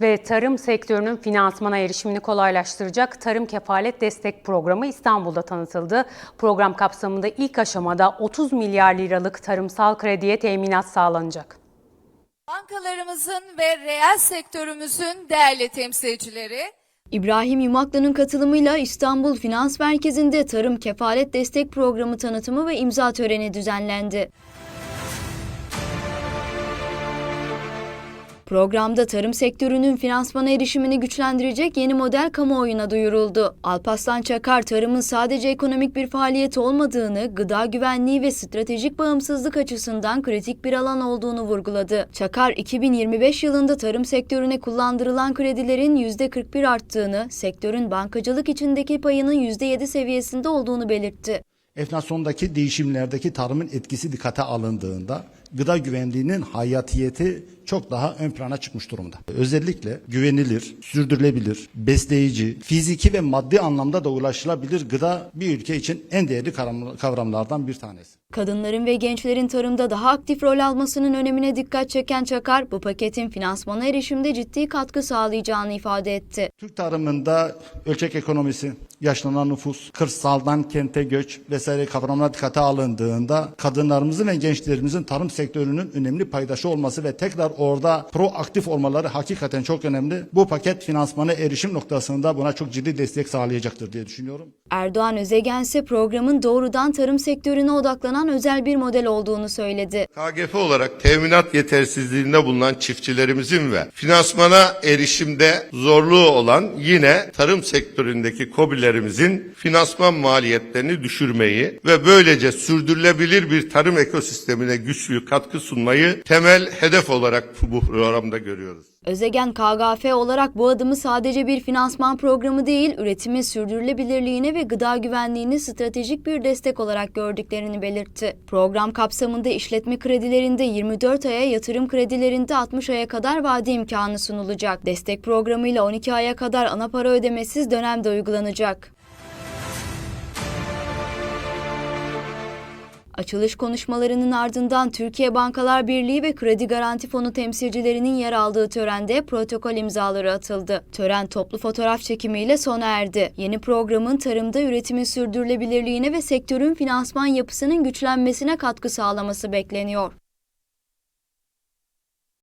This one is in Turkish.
Ve tarım sektörünün finansmana erişimini kolaylaştıracak Tarım Kefalet Destek Programı İstanbul'da tanıtıldı. Program kapsamında ilk aşamada 30 milyar liralık tarımsal krediye teminat sağlanacak. Bankalarımızın ve reel sektörümüzün değerli temsilcileri, İbrahim Yumaklı'nın katılımıyla İstanbul Finans Merkezi'nde Tarım Kefalet Destek Programı tanıtımı ve imza töreni düzenlendi. Programda tarım sektörünün finansmana erişimini güçlendirecek yeni model kamuoyuna duyuruldu. Alparslan Çakar, tarımın sadece ekonomik bir faaliyet olmadığını, gıda güvenliği ve stratejik bağımsızlık açısından kritik bir alan olduğunu vurguladı. Çakar, 2025 yılında tarım sektörüne kullandırılan kredilerin %41 arttığını, sektörün bankacılık içindeki payının %7 seviyesinde olduğunu belirtti. Enflasyondaki değişimlerdeki tarımın etkisi dikkate alındığında gıda güvenliğinin hayatiyeti çok daha ön plana çıkmış durumda. Özellikle güvenilir, sürdürülebilir, besleyici, fiziki ve maddi anlamda da ulaşılabilir gıda bir ülke için en değerli kavram- kavramlardan bir tanesi. Kadınların ve gençlerin tarımda daha aktif rol almasının önemine dikkat çeken Çakar, bu paketin finansmana erişimde ciddi katkı sağlayacağını ifade etti. Türk tarımında ölçek ekonomisi, yaşlanan nüfus, kırsaldan kente göç vesaire kavramlar dikkate alındığında kadınlarımızın ve gençlerimizin tarım sektörünün önemli paydaşı olması ve tekrar orada proaktif olmaları hakikaten çok önemli. Bu paket finansmana erişim noktasında buna çok ciddi destek sağlayacaktır diye düşünüyorum. Erdoğan Özegen ise programın doğrudan tarım sektörüne odaklanan özel bir model olduğunu söyledi. KGF olarak teminat yetersizliğinde bulunan çiftçilerimizin ve finansmana erişimde zorluğu olan yine tarım sektöründeki KOBİ'lerimizin finansman maliyetlerini düşürmeyi ve böylece sürdürülebilir bir tarım ekosistemine güçlü katkı sunmayı temel hedef olarak bu programda görüyoruz. Özegen KGF olarak bu adımı sadece bir finansman programı değil, üretimin sürdürülebilirliğine ve gıda güvenliğine stratejik bir destek olarak gördüklerini belirtti. Program kapsamında işletme kredilerinde 24 aya, yatırım kredilerinde 60 aya kadar vade imkanı sunulacak. Destek programıyla 12 aya kadar ana para ödemesiz dönemde uygulanacak. Açılış konuşmalarının ardından Türkiye Bankalar Birliği ve Kredi Garanti Fonu temsilcilerinin yer aldığı törende protokol imzaları atıldı. Tören toplu fotoğraf çekimiyle sona erdi. Yeni programın tarımda üretimin sürdürülebilirliğine ve sektörün finansman yapısının güçlenmesine katkı sağlaması bekleniyor.